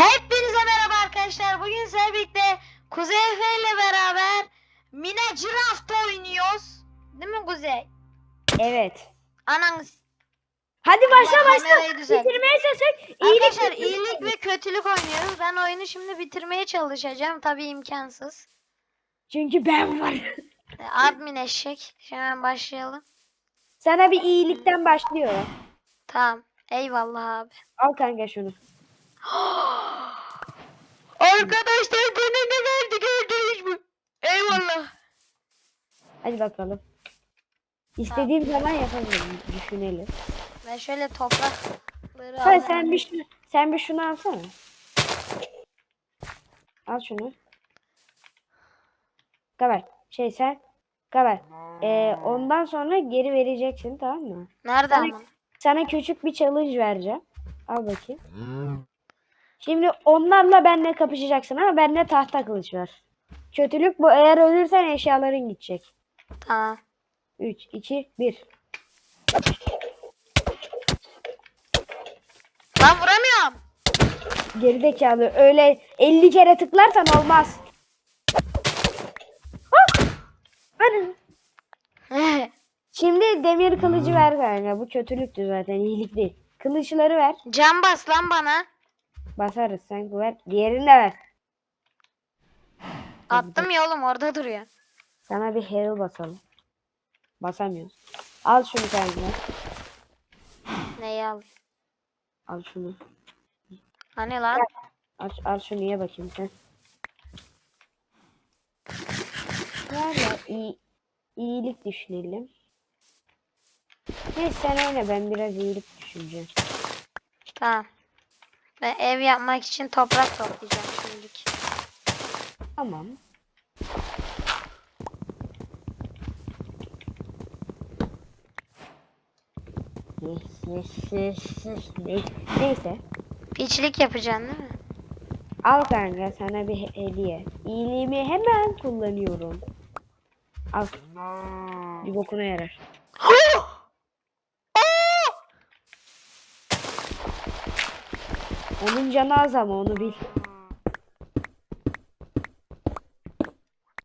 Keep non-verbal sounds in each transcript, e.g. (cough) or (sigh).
Hepinize merhaba arkadaşlar. Bugün sizlerle birlikte Kuzey Efe ile beraber Mine Craft oynuyoruz. Değil mi Kuzey? Evet. Ananız. Hadi başla Allah başla. Bitirmeye çalışacak. İyilik Arkadaşlar kötülük. iyilik ve kötülük oynuyoruz. Ben oyunu şimdi bitirmeye çalışacağım. Tabii imkansız. Çünkü ben varım. (laughs) Admin eşek. Hemen başlayalım. Sana bir iyilikten başlıyorum. Tamam. Eyvallah abi. Al kanka şunu. (gasps) Arkadaşlar bana ne verdi gördünüz mü? Eyvallah. Hadi bakalım. İstediğim zaman yapabilirim. Düşünelim. Ben şöyle toprakları Ha, alayım. sen bir şunu, sen bir şunu alsana. Al şunu. Kabar. Şey sen. Kabar. Ee, ondan sonra geri vereceksin tamam mı? Nerede Sana- ama? Sana küçük bir challenge vereceğim. Al bakayım. Şimdi onlarla benle kapışacaksın ama bende tahta kılıç var. Kötülük bu. Eğer ölürsen eşyaların gidecek. Tamam. 3, 2, 1. Lan vuramıyorum. Gerizekalı. Öyle 50 kere tıklarsan olmaz. Ah! Hadi. (laughs) Şimdi demir kılıcı ver kanka. Bu kötülüktü zaten. iyilik değil. Kılıçları ver. Can bas lan bana. Basarız sen ver. Diğerini de ver. Attım ya oğlum orada duruyor. Sana bir heal basalım. Basamıyoruz. Al şunu kanka. Neyi al? Al şunu. Hani lan? Al, al şunu ye bakayım sen. Var ya iyi, iyilik düşünelim. Neyse sen oyna ben biraz iyilik düşüneceğim. Tamam. Ben ev yapmak için toprak toplayacağım şimdilik. Tamam. Neyse. Piçlik yapacaksın değil mi? Al kanka sana bir he- hediye. İyiliğimi hemen kullanıyorum. Al. Bir bokuna yarar. Onun canı az ama onu bil.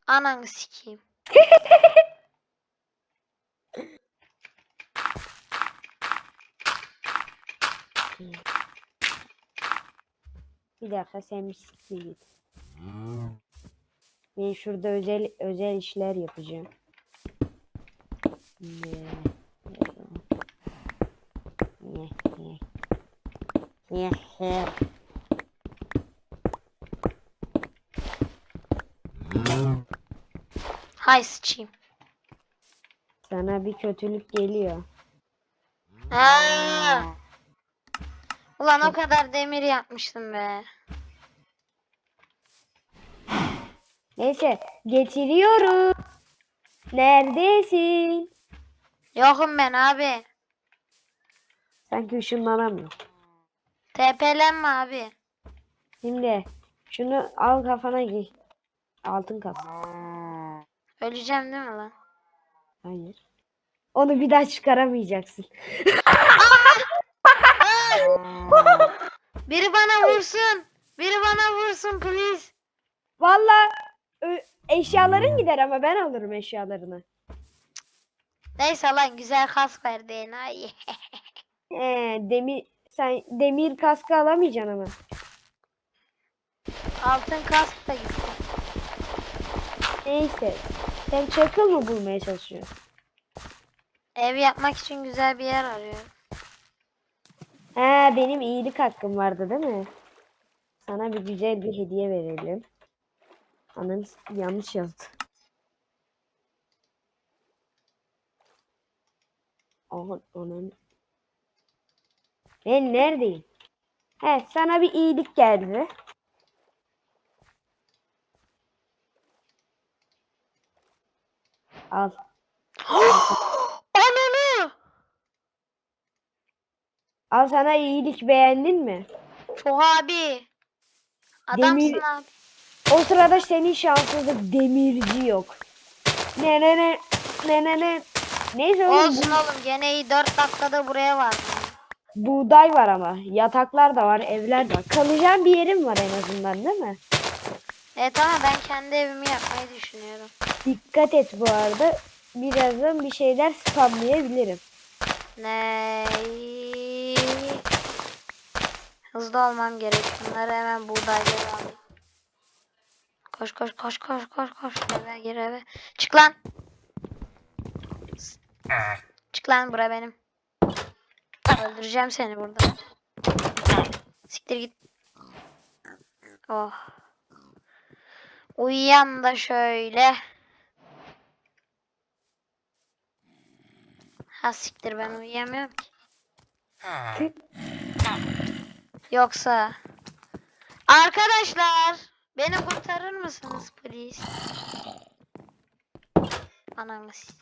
Ananı sikeyim. (laughs) Bir dakika sen bir siktir git. Ben şurada özel özel işler yapacağım. Ne? Ne? Ne? Ne? Ne? Hay sıçayım. Sana bir kötülük geliyor. Ha. Ulan o kadar demir yapmıştım be. Neyse getiriyorum. Neredesin? Yokum ben abi. Sanki ışınlanamıyor. TP'lenme abi. Şimdi şunu al kafana giy. Altın kas. Öleceğim değil mi lan? Hayır. Onu bir daha çıkaramayacaksın. (laughs) Biri bana vursun. Biri bana vursun please. Valla eşyaların gider ama ben alırım eşyalarını. Neyse lan güzel kask verdi enayi. (laughs) Ee, demir sen demir kaskı alamayacaksın ama. Altın kask da gitti. Neyse. Sen çakıl mı bulmaya çalışıyorsun? Ev yapmak için güzel bir yer arıyorum. Ha benim iyilik hakkım vardı değil mi? Sana bir güzel bir hediye verelim. Ananı s- yanlış yazdı. Aha, onun. Ben neredeyim? He, sana bir iyilik geldi. Al. (gasps) Ananı! Al sana iyilik beğendin mi? Çok abi. Adamsın Demir- abi. O sırada senin şanssızlık demirci yok. Ne ne ne ne ne ne. Neyse oğlum. Olsun oğlum gene iyi 4 dakikada buraya vardım. Buğday var ama. Yataklar da var, evler de var. Kalacağım bir yerim var en azından değil mi? Evet ama ben kendi evimi yapmayı düşünüyorum. Dikkat et bu arada. Birazdan bir şeyler spamlayabilirim. Ne? Hızlı olmam gerek. Bunları hemen buğdayları alayım. Koş koş koş koş koş koş. Eve gir eve. Çık lan. Çık lan bura benim. Öldüreceğim seni burada. Siktir git. Oh. Uyuyan da şöyle. Ha siktir ben uyuyamıyorum ki. Yoksa Arkadaşlar beni kurtarır mısınız please? Ananı s-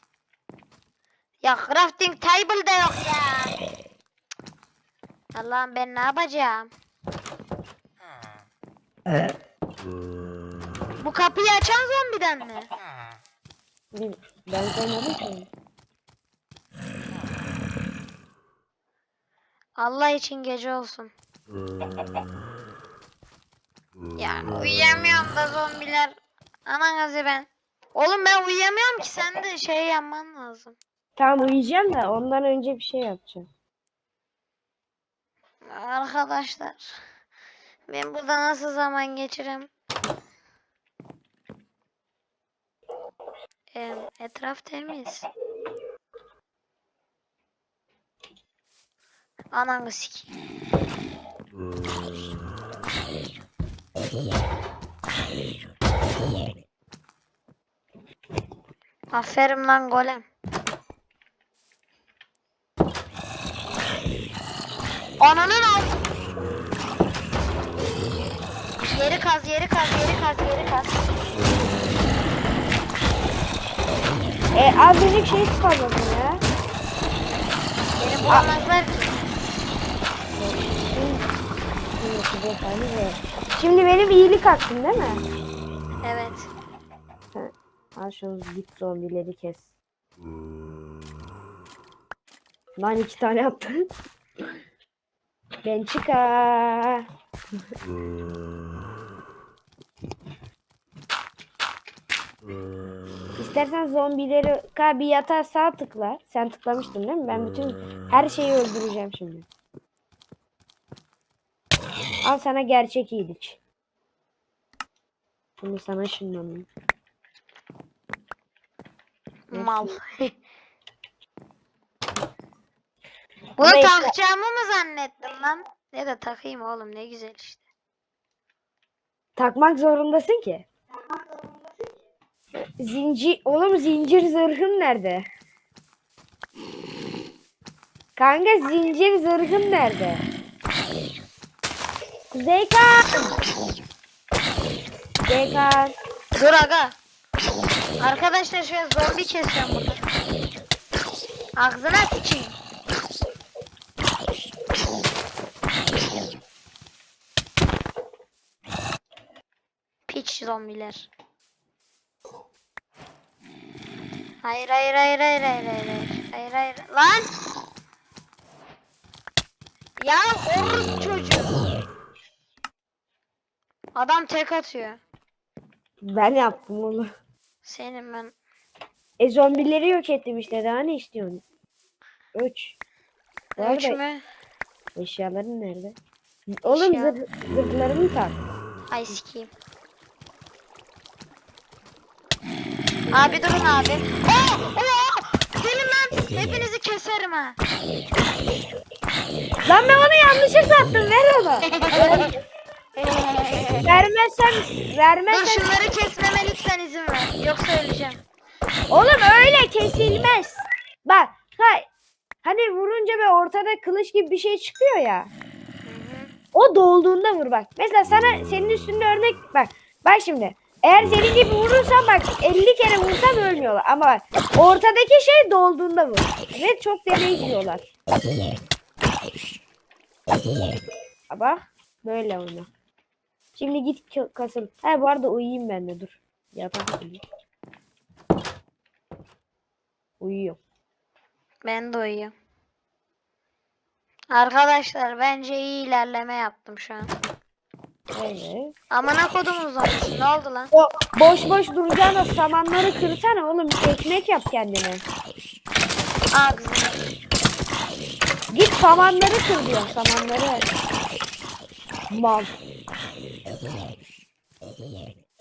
Ya crafting table de yok ya. Allah'ım ben ne yapacağım? Bu kapıyı açan zombiden mi? Ben koymadım ki. Allah için gece olsun. Yani uyuyamıyorum da zombiler. Ananızı ben. Oğlum ben uyuyamıyorum ki sen de şey yapman lazım. Tamam uyuyacağım da ondan önce bir şey yapacağım. Arkadaşlar. Ben burada nasıl zaman geçirem? Em, etraf temiz. Ananı sikeyim. Aferin lan golem. Ananın al. Yeri kaz, yeri kaz, yeri kaz, yeri kaz. E azıcık şey spamladım ya. Beni bulamazlar ki. Şimdi benim iyilik hakkım değil mi? Evet. Al şunu git zombileri kes. Lan iki tane yaptın. Ben çıkar. İstersen zombileri Ka bir yatağa sağ tıkla. Sen tıklamıştın değil mi? Ben bütün her şeyi öldüreceğim şimdi. Al sana gerçek iyilik. Bunu sana şunlanayım. Mal. Bunu işte- takacağımı mı zannettin lan? Ne de takayım oğlum ne güzel işte. Takmak zorundasın ki. Zincir, oğlum zincir zırhın nerede? Kanka zincir zırhın nerede? Zeykan! Zeykan! Dur aga. Arkadaşlar şöyle zombi kesiyorum burada. Ağzına sıçayım. zombiler. Hayır hayır hayır hayır hayır hayır hayır. Hayır. Lan! Ya oruz çocuğu. Adam tek atıyor. Ben yaptım onu. Senin ben. E zombileri yok ettim işte daha ne istiyorsun? Üç. Üç Nerede? mü? Eşyaların nerede? Oğlum Eşya. zırhlarını tak. Ay sikeyim. Abi durun abi. Oo! Oo! Gelin lan. Hepinizi keserim ha. Lan ben onu yanlışlıkla attım ver onu. (laughs) Vermezsen Dur vermezsen şunları kesmeme lütfen izin ver. Yoksa öleceğim. Oğlum öyle kesilmez. Bak hay hani vurunca ve ortada kılıç gibi bir şey çıkıyor ya. O dolduğunda vur bak. Mesela sana senin üstünde örnek bak. Bak şimdi. Eğer senin gibi vurursan bak 50 kere vursam ölmüyorlar. Ama bak ortadaki şey dolduğunda vur. Ve çok deney diyorlar. Bak böyle oyna. Şimdi git kasıl. Ha bu arada uyuyayım ben de dur. Yatak uyuyayım. Uyuyor. Ben de uyuyorum. Arkadaşlar bence iyi ilerleme yaptım şu an. Evet. Amına kodumun zombisi ne oldu lan? O boş boş duracağına samanları kırsana oğlum. Ekmek yap kendine. Aa kızım. Git samanları kır diyor samanları. Mal.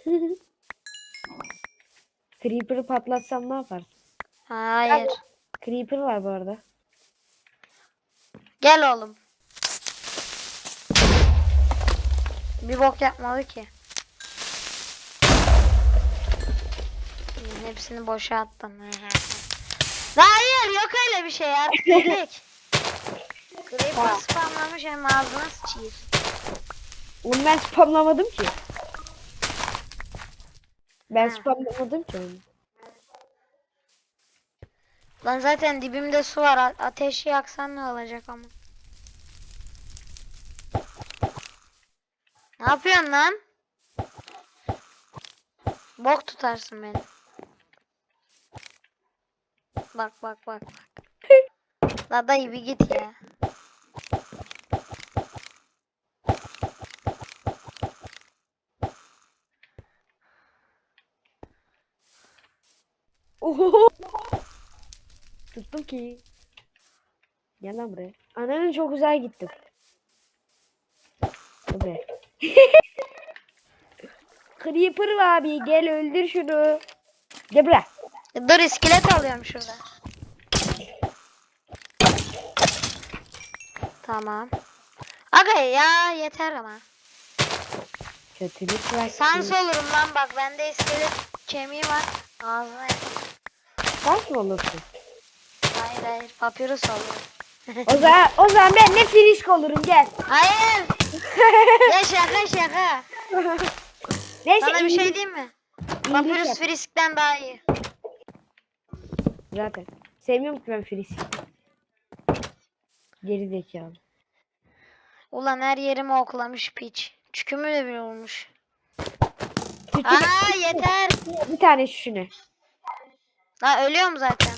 (laughs) Creeper'ı patlatsam ne yaparsın? Hayır. Creeper var bu arada. Gel oğlum. Bir bok yapmadı ki. Hepsini boşa attım. Hayır yok öyle bir şey artık delik. Creeper spamlamış hem ağzına sıçayım. Onu ben spamlamadım ki. Ben Ha. spamlamadım ki onu. Lan zaten dibimde su var. Ateşi yaksan ne olacak ama. Ne yapıyorsun lan? Bok tutarsın beni. Bak bak bak bak. La dayı bir git ya. Oho. Tuttum ki. Gel lan buraya. Ananın çok uzağa gittim. Bu be. Creeper var abi gel öldür şunu. Gel buraya. Dur iskelet alıyorum şurada. Tamam. Aga ya yeter ama. Kötülük var. Sans olurum lan bak bende iskelet kemiği var. Ağzına Sans mı olursun? Hayır hayır papyrus olurum. O zaman, o zaman ben de frisk olurum gel. Hayır. (laughs) ya şaka şaka. Neyse Sana bir şey diyeyim mi? Papyrus yap. friskten daha iyi. Zaten. Sevmiyorum ki ben frisk. Geri zekalı. Ulan her yerimi oklamış piç. Çükümü de bir olmuş. Küçük Aa yeter. bir tane şuna. La ölüyorum zaten.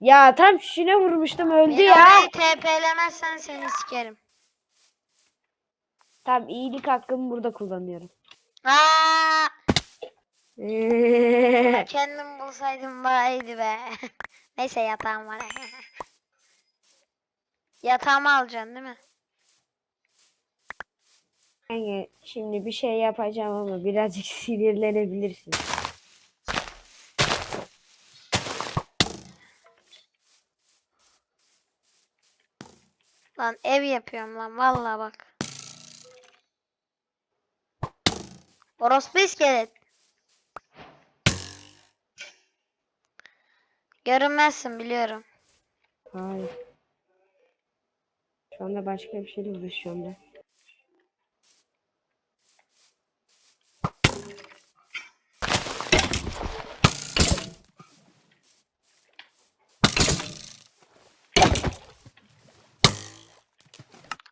Ya tam şuna vurmuştum öldü Beni ya. orayı TP'lemezsen seni sikerim. Tam iyilik hakkımı burada kullanıyorum. Aa, kendim bulsaydım iyiydi be. (laughs) Neyse yatağım var. (laughs) Yatağımı alacaksın değil mi? Yani şimdi bir şey yapacağım ama birazcık (laughs) sinirlenebilirsin. Lan ev yapıyorum lan vallahi bak. Orospu iskelet. Görünmezsin biliyorum. Hayır. Şu anda başka bir şeyle uğraşıyorum ben.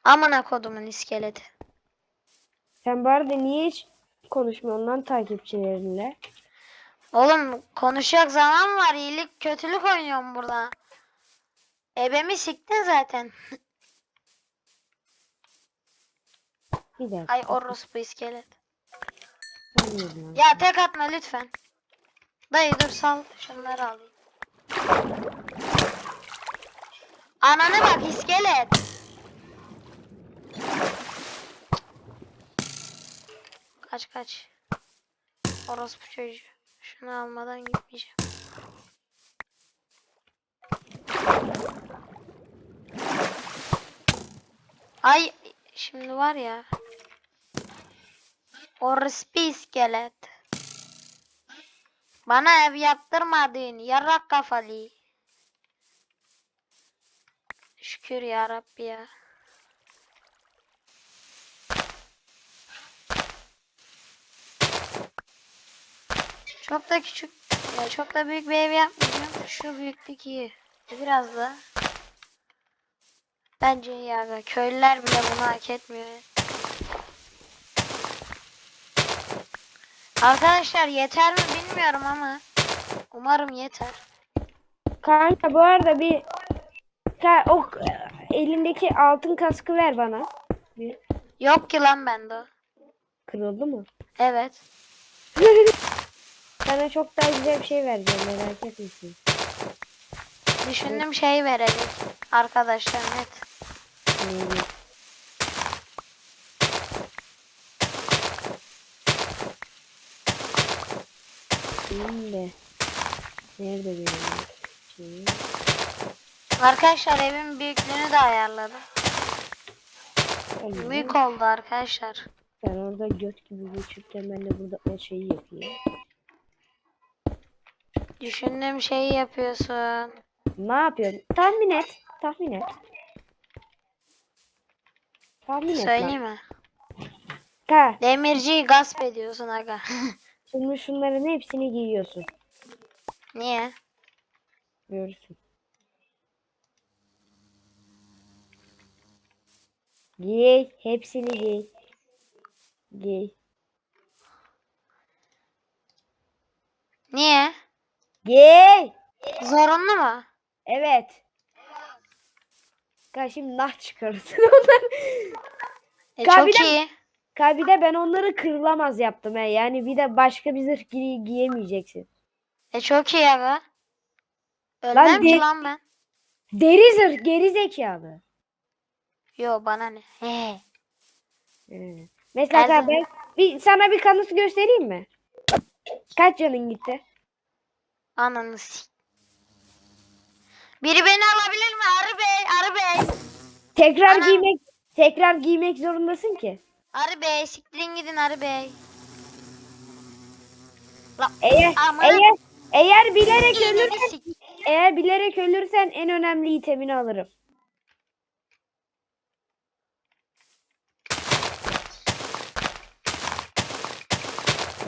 Amına kodumun iskeleti. Sen bu arada niye hiç konuşmuyorsun lan takipçilerinle? Oğlum konuşacak zaman var. iyilik kötülük oynuyorum burada. Ebemi siktin zaten. (laughs) Bir dakika. Ay orospu iskelet. Ya tek atma lütfen. Dayı dur sal şunları alayım. Ananı bak iskelet. Kaç kaç. Orospu çocuğu. Şunu almadan gitmeyeceğim. Ay şimdi var ya. Orospu iskelet. Bana ev yaptırmadın yarrak kafalı. Şükür ya Rabbi ya. Çok da küçük, ya çok da büyük bir ev yapmayacağım. Şu büyüklük iyi. Biraz da. Bence iyi aga. Köylüler bile bunu hak etmiyor. Arkadaşlar yeter mi bilmiyorum ama umarım yeter. Kanka bu arada bir Ka- o elindeki altın kaskı ver bana. Bir. Yok ki lan bende. Kırıldı mı? Evet. (laughs) Sana çok daha güzel bir şey vereceğim merak etmesin. Düşündüm şey verecek. Arkadaşlar net. Neydi? Şimdi nerede benim şeyim? Arkadaşlar evin büyüklüğünü de ayarladım. Büyük oldu arkadaşlar. Sen orada göt gibi geçirken ben de burada o şeyi yapayım. Düşündüğüm şeyi yapıyorsun. Ne yapıyorsun? Tahmin et. Tahmin et. Tahmin et. Söyleyeyim mi? Ha, Demirciyi gasp ediyorsun aga. (laughs) şimdi şunların hepsini giyiyorsun. Niye? Görürsün. Giy. Hepsini giy. Giy. Niye? Giy. Zorunlu mu? Evet. Kanka şimdi nah çıkarırsın (laughs) ondan. E, Kabile- çok iyi. Kanka bir de ben onları kırılamaz yaptım he. Yani bir de başka bir zırh giy giyemeyeceksin. E çok iyi aga. Ölmem ki de- lan ben. Deri zırh geri zekalı. Yo bana ne? He. Mesela Her kanka zaman- ben bir, sana bir kanıt göstereyim mi? Kaç canın gitti? Ananı s- Biri beni alabilir mi? Arı Bey, Arı Bey. Tekrar Ana. giymek tekrar giymek zorundasın ki. Arı Bey, siktirin gidin Arı Bey. La, Eğer Aman. eğer eğer bilerek iğneni ölürsen sik. eğer bilerek ölürsen en önemli itemini alırım.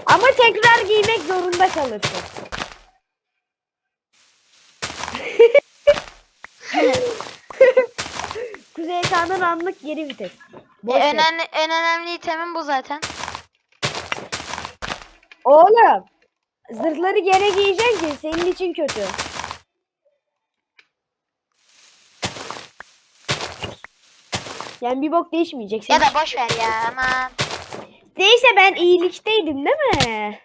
Ama tekrar giymek zorunda kalırsın. (laughs) Kuzey Kan'ın anlık geri vites. Boş E, ver. önemli, en önemli itemim bu zaten. Oğlum zırhları gene giyeceksin ki senin için kötü. Yani bir bok değişmeyecek. Ya da boş ver ya aman. Neyse ben iyilikteydim değil mi?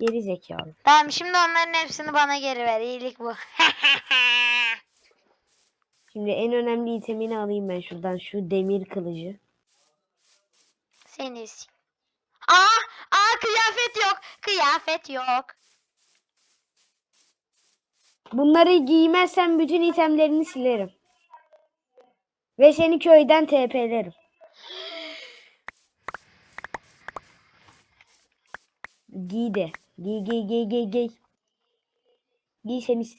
Geri zekalı. Tamam şimdi onların hepsini bana geri ver. İyilik bu. (laughs) Şimdi en önemli itemini alayım ben şuradan. Şu demir kılıcı. Seni s- Aa, aa kıyafet yok. Kıyafet yok. Bunları giymezsen bütün itemlerini silerim. Ve seni köyden TP'lerim. Giy de. Giy giy giy giy giy. Giy seni. s-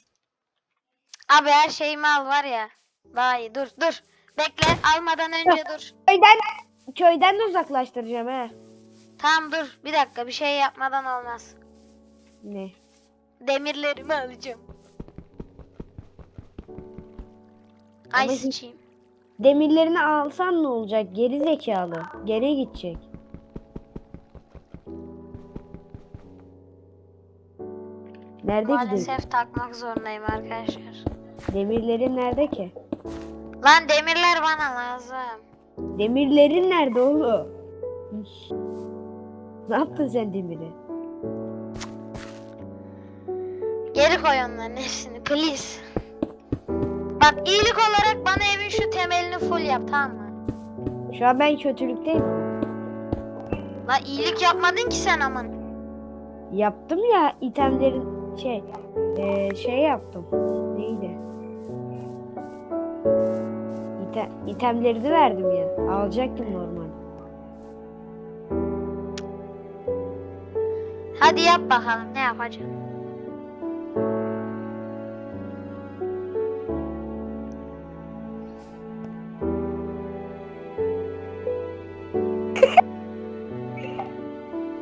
Abi her şeyimi al var ya. İyi. Dur dur. Bekle almadan önce dur. Köyden köyden de uzaklaştıracağım he. Tamam dur. Bir dakika bir şey yapmadan olmaz. Ne? Demirlerimi alacağım. Ay Ama hiç- sıçayım. Demirlerini alsan ne olacak? Geri zekalı. Geri gidecek. Nerede demir? Maalesef takmak zorundayım arkadaşlar. Demirlerin nerede ki? Lan demirler bana lazım. Demirlerin nerede oğlum? Ne yaptın sen demiri? Geri koy onların hepsini please. Bak iyilik olarak bana evin şu temelini full yap tamam mı? Şu an ben kötülükteyim. La iyilik yapmadın ki sen aman. Yaptım ya itemlerin şey eee, şey yaptım. Neydi? İte, itemlerini verdim ya. Alacaktım normal. Hadi yap bakalım ne yapacaksın? (laughs)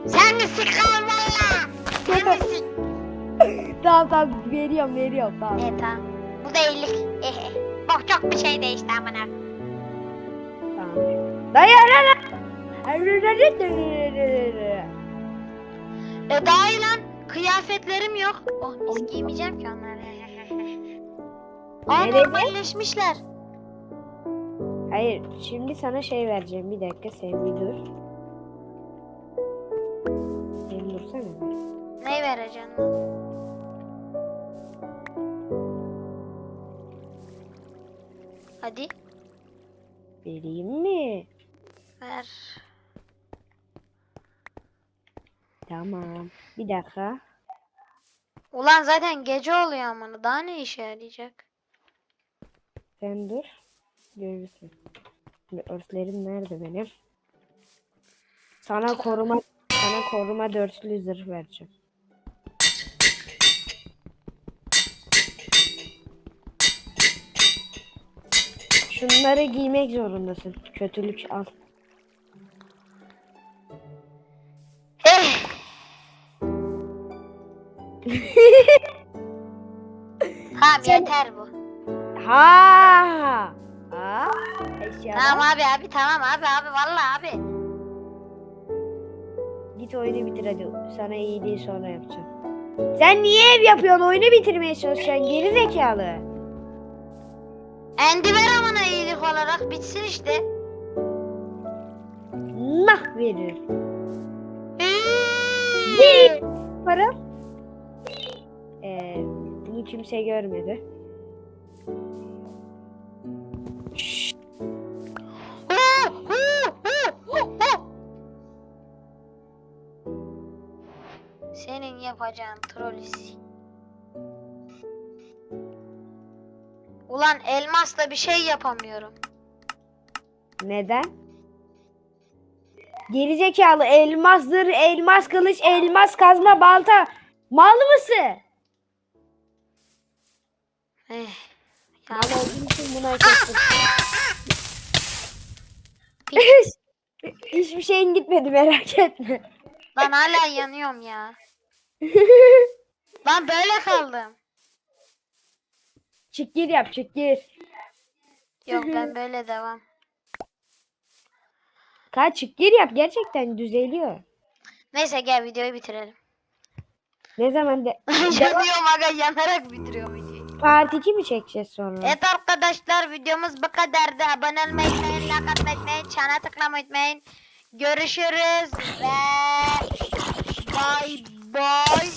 Sen mi valla? Sen mi sık? tamam tamam veriyorum veriyorum tamam. Evet tamam. Bu da iyilik. (laughs) Bak çok bir şey değişti amına. tamam. Dayan lan. E daha iyi lan. Kıyafetlerim yok. Oh mis giymeyeceğim ki onları. Aa Nerede? normalleşmişler. Hayır şimdi sana şey vereceğim. Bir dakika sen bir dur. Sen dursana. Ne vereceksin lan? Hadi Vereyim mi? ver. Tamam. Bir dakika. Ulan zaten gece oluyor amına. Daha ne işe yarayacak? Sen dur. Görürsün. Şimdi örtlerim nerede benim? Sana koruma sana koruma dörtlü zırh vereceğim. Şunları giymek zorundasın. Kötülük al. Hey! (laughs) Tamam Sen- yeter bu. Ha! Ha! Eşyalar. Tamam abi abi tamam abi abi vallahi abi. Git oyunu bitir hadi. Sana iyiliği sonra yapacağım. Sen niye ev yapıyorsun? Oyunu bitirmeye çalışacaksın. Geri zekalı. Endi iyilik olarak bitsin işte. Nah verir. Hey! Para. Ee, bunu kimse görmedi. Senin yapacağın trolisi. Ulan elmasla bir şey yapamıyorum. Neden? Gerizekalı elmastır, elmas kılıç, elmas kazma, balta. Mal mısın? Eh. Ya, Mal olduğun için bunu hak ettin. Hiçbir şeyin gitmedi merak etme. lan hala yanıyorum ya. (laughs) Lan böyle kaldım. Çık gir yap çık gir. Yok ben böyle devam. Kaç çık gir yap gerçekten düzeliyor. Neyse gel videoyu bitirelim. Ne zaman de (laughs) Yanıyorum aga yanarak bitiriyorum videoyu. part 2 mi çekeceğiz sonra? Evet arkadaşlar videomuz bu kadardı. Abone olmayı unutmayın, like atmayı unutmayın, çana tıklamayı unutmayın. Görüşürüz ve bye bye.